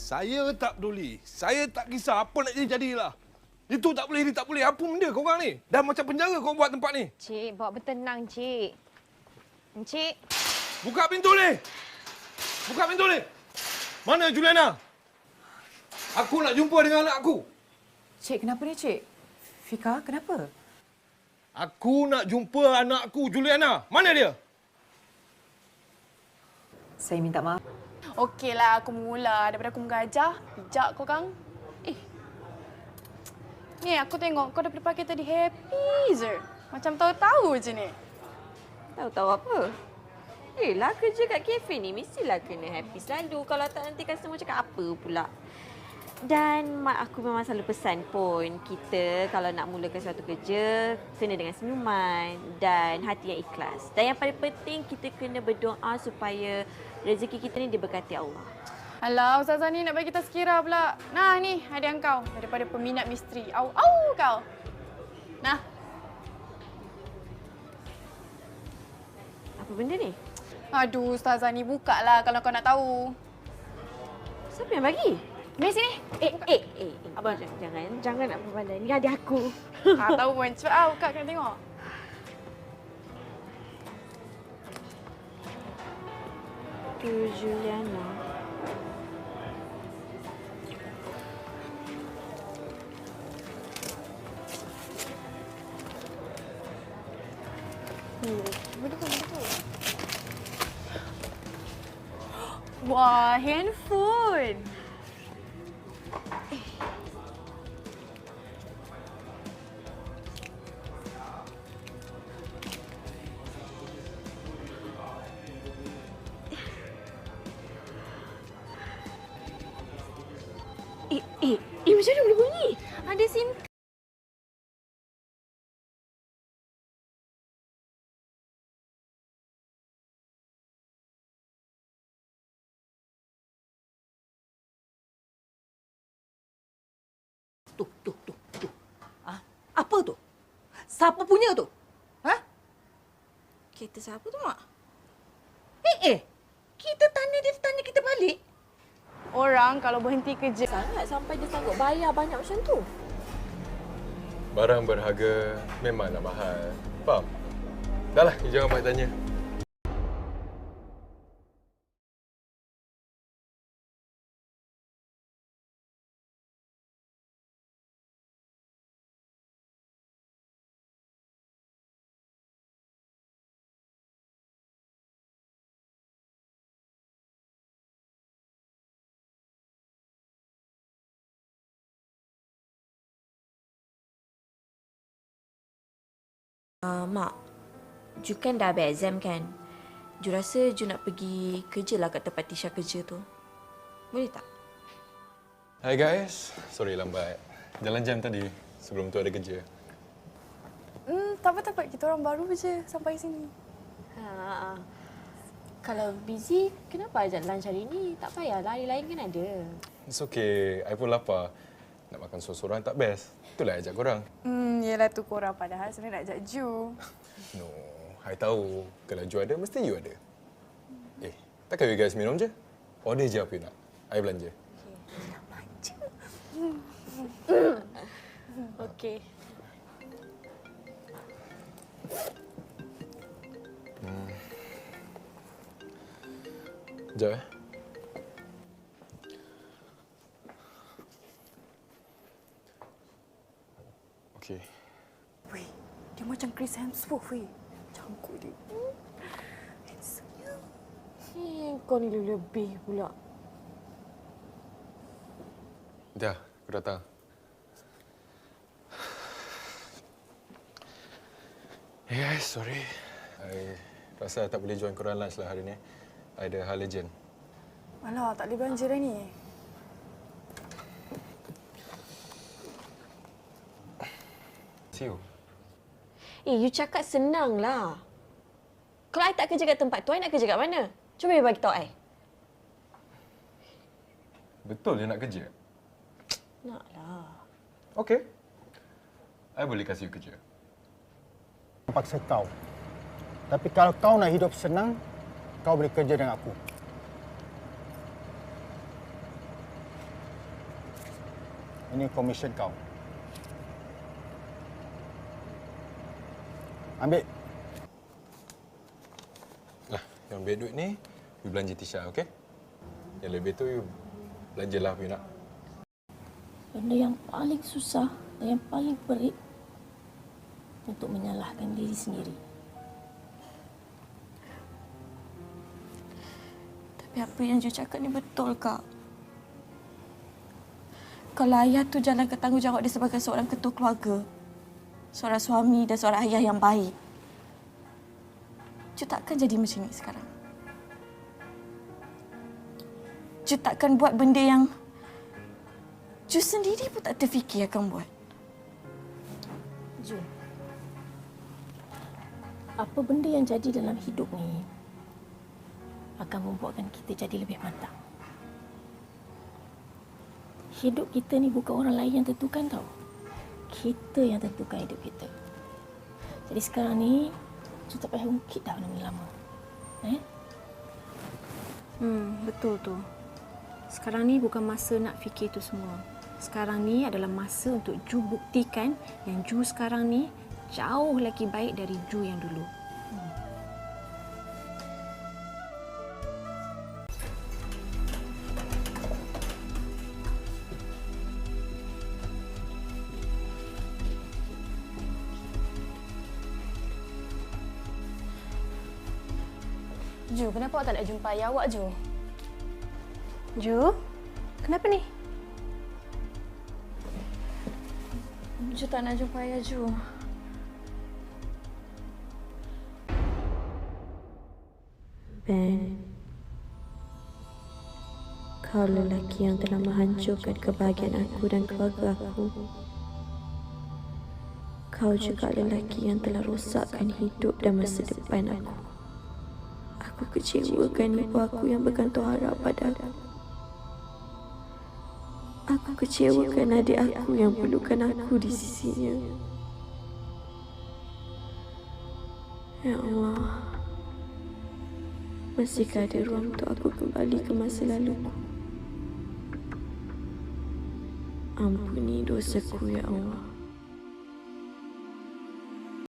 Saya tak peduli. Saya tak kisah apa nak jadi jadilah. Itu tak boleh, ini tak boleh. Apa benda kau orang ni? Dah macam penjara kau buat tempat ni. Cik, bawa bertenang, Cik. Encik, Buka pintu ni. Buka pintu ni. Mana Juliana? Aku nak jumpa dengan anak aku. Cik, kenapa ni, Cik? Fika, kenapa? Aku nak jumpa anakku Juliana. Mana dia? Saya minta maaf. Okeylah, aku mula daripada aku mengajar. Bijak kau, Kang. Eh. Ni, aku tengok kau daripada pagi tadi happy je. Macam tahu-tahu je ni. Tahu-tahu apa? Eh lah kerja kat kafe ni mestilah kena happy selalu. Kalau tak nanti customer cakap apa pula. Dan mak aku memang selalu pesan pun kita kalau nak mulakan suatu kerja kena dengan senyuman dan hati yang ikhlas. Dan yang paling penting kita kena berdoa supaya rezeki kita ni diberkati Allah. Alah, Ustazah ni nak bagi kita sekira pula. Nah, ni hadiah kau daripada peminat misteri. Au, au kau. Nah, Apa benda ni? aduh Ustazah ni buka lah kalau kau nak tahu. Siapa yang bagi? Mari sini. Eh, eh, eh, eh. Abang jangan, jangan, jangan nak berbalai. Ni hadiah aku. Ah, tahu pun. Cepat ah, buka kena tengok. Tu Juliana. Wah, handphone. Eh, eh, eh macam mana boleh bunyi? Ada SIM Tu, tu, tu, tu. Ah, apa tu? Siapa punya tu? Ha? Kereta siapa tu, Mak? Eh, eh. Kita tanya dia tanya kita balik. Orang kalau berhenti kerja. Sangat sampai dia sanggup bayar banyak macam tu. Barang berharga memanglah mahal. Faham? Dah lah, you jangan banyak tanya. Uh, Mak, Ju kan dah habis exam kan? Ju rasa Ju nak pergi kerja lah kat tempat Tisha kerja tu. Boleh tak? Hai guys, sorry lambat. Jalan jam tadi sebelum tu ada kerja. Hmm, tak apa tak apa. Kita orang baru je sampai sini. Ha, kalau busy, kenapa ajak lunch hari ni? Tak payahlah, hari lain kan ada. It's okay, I pun lapar. Nak makan seorang-seorang tak best. Itulah ajak korang. Hmm, yelah tu korang padahal sebenarnya nak ajak Ju. No, I tahu. Kalau Ju ada, mesti you ada. Eh, takkan you guys minum je? Order je apa you nak. I belanja. Okey. Sekejap eh. Okey. Weh, dia macam Chris Hemsworth weh. Cangkuk dia. Hmm. Handsome-nya. Eh, kau ni lebih pula. Dah, aku datang. Hey guys, sorry. I rasa tak boleh join korang lunch lah hari ni. I ada hal urgent. Alah, tak boleh belanja dah ni. You. Eh, you cakap senang lah. Kalau I tak kerja kat tempat tu, I nak kerja kat mana? Cuba you bagi tahu I. Betul dia nak kerja? Naklah. Okey. I boleh kasih you kerja. paksa kau. Tapi kalau kau nak hidup senang, kau boleh kerja dengan aku. Ini komisen kau. Ambil. Lah, yang ambil duit ni, you belanja Tisha, okey? Yang lebih tu, you belanjalah apa you nak. Benda yang paling susah dan yang paling pelik untuk menyalahkan diri sendiri. Tapi apa yang Ju cakap ni betul, Kak. Kalau ayah tu jalankan tanggungjawab dia sebagai seorang ketua keluarga, seorang suami dan seorang ayah yang baik, Ju takkan jadi macam ni sekarang. Ju takkan buat benda yang Ju sendiri pun tak terfikir akan buat. Jun, apa benda yang jadi dalam hidup ni akan membuatkan kita jadi lebih matang. Hidup kita ni bukan orang lain yang tentukan tau. Kita yang tentukan hidup kita. Jadi sekarang ni, kita tak payah ungkit dah lama-lama. Eh? Hmm, betul tu. Sekarang ni bukan masa nak fikir tu semua. Sekarang ni adalah masa untuk Ju buktikan yang Ju sekarang ni jauh lagi baik dari Ju yang dulu. Ju, kenapa awak tak nak jumpa ayah awak, Ju? Ju, kenapa ni? Ju tak nak jumpa ayah, Ju. Ben, kau lelaki yang telah menghancurkan kebahagiaan aku dan keluarga aku. Kau juga lelaki yang telah rosakkan hidup dan masa depan aku. Aku kecewakan ibu aku yang bergantung harap pada aku. Kecewakan adik aku yang perlukan aku di sisinya. Ya Allah. Masihkah ada ruang untuk aku kembali ke masa lalu? Ampuni dosaku, Ya Allah.